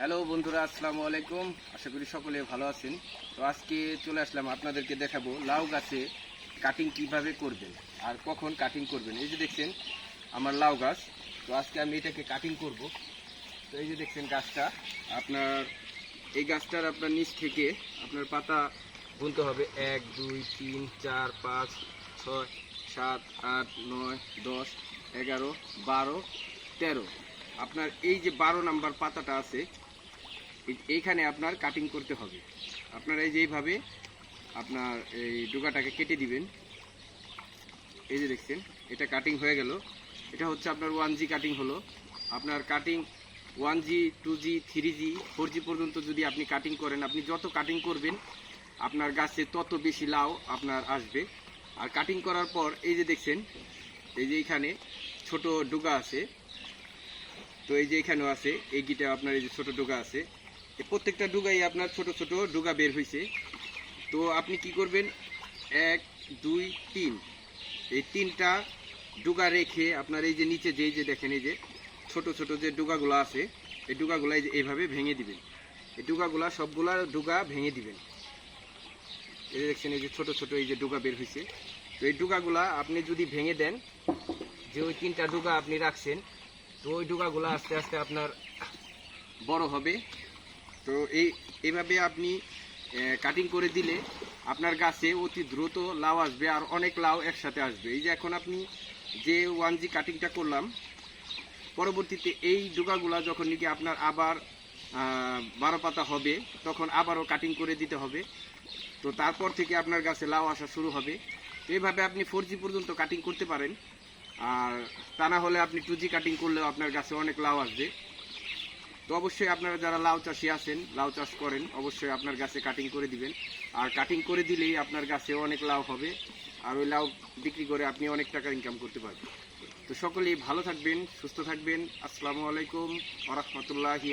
Hello বন্ধুরা, আসসালামু আলাইকুম। আশা করি সকলে ভালো আছেন। তো আজকে চলে আসলাম আপনাদেরকে দেখাবো লাউ গাছে কাটিং কীভাবে করবেন আর কখন কাটিং করবেন। এই যে দেখছেন, আমার লাউ গাছ। তো আজকে আমি এটাকে কাটিং করব। তো এই যে দেখছেন গাছটা, আপনার এই গাছটার আপনার নিচ থেকে আপনার পাতা গুনতে হবে। এক, দুই, তিন, চার, পাঁচ, ছয়, সাত, আট, নয়, দশ, এগারো, বারো, তেরো। আপনার এই যে বারো নাম্বার পাতাটা আছে এইখানে আপনার কাটিং করতে হবে। আপনারা এই যে এইভাবে আপনার এই ডোকাটাকে কেটে দিবেন, এই যে দেখছেন, এটা কাটিং হয়ে গেল। এটা হচ্ছে আপনার ওয়ান জি কাটিং হলো। আপনার cutting one G two G three G four G পর্যন্ত যদি আপনি কাটিং করেন, আপনি যত কাটিং করবেন, আপনার গাছে তত বেশি লাউ আপনার আসবে। আর কাটিং করার পর, এই যে দেখছেন, এই যে এখানে ছোট ডুগা আছে। তো এই যে এখানেও আছে, এই গিটা আপনার এই যে ছোট ডোকা আছে। প্রত্যেকটা ডুগাই আপনার ছোট ছোট ডুগা বের হয়েছে তো আপনি কি করবেন? এক, দুই, তিন। এই তিনটা ডুগা রেখে আপনার এই যে নিচে যেই যে দেখেন, এই যে ছোট ছোট যে ডুগাগুলো আছে, এই ডুগাগুলো এইভাবে ভেঙে দিবেন। এই ডুগাগুলা, সবগুলা ডুগা ভেঙে দিবেন। এই দেখছেন, এই যে ছোট ছোট এই যে ডুগা বের হয়েছে তো এই ডুগাগুলা আপনি যদি ভেঙে দেন, যে ওই তিনটা ডুগা আপনি রাখছেন, তো ওই ডুগাগুলো আস্তে আস্তে আপনার বড় হবে। তো এই এইভাবে আপনি কাটিং করে দিলে আপনার গাছে অতি দ্রুত লাউ আসবে আর অনেক লাউ একসাথে আসবে। এই যে এখন আপনি যে ওয়ান জি কাটিংটা করলাম, পরবর্তীতে এই ডুগাগুলা যখন নাকি আপনার আবার বারো পাতা হবে, তখন আবারও কাটিং করে দিতে হবে। তো তারপর থেকে আপনার গাছে লাউ আসা শুরু হবে। এইভাবে আপনি ফোর জি পর্যন্ত কাটিং করতে পারেন। আর তা না হলে আপনি টু জি কাটিং করলেও আপনার গাছে অনেক লাউ আসবে। তো অবশ্যই আপনারা যারা লাউ চাষি আছেন, লাউ চাষ করেন, অবশ্যই আপনার গাছে কাটিং করে দিবেন। আর কাটিং করে দিলেই আপনার গাছে অনেক লাউ হবে, আর ওই লাউ বিক্রি করে আপনি অনেক টাকা ইনকাম করতে পারবেন। তো সকলেই ভালো থাকবেন, সুস্থ থাকবেন। আসসালামু আলাইকুম আ রহমতুল্লাহি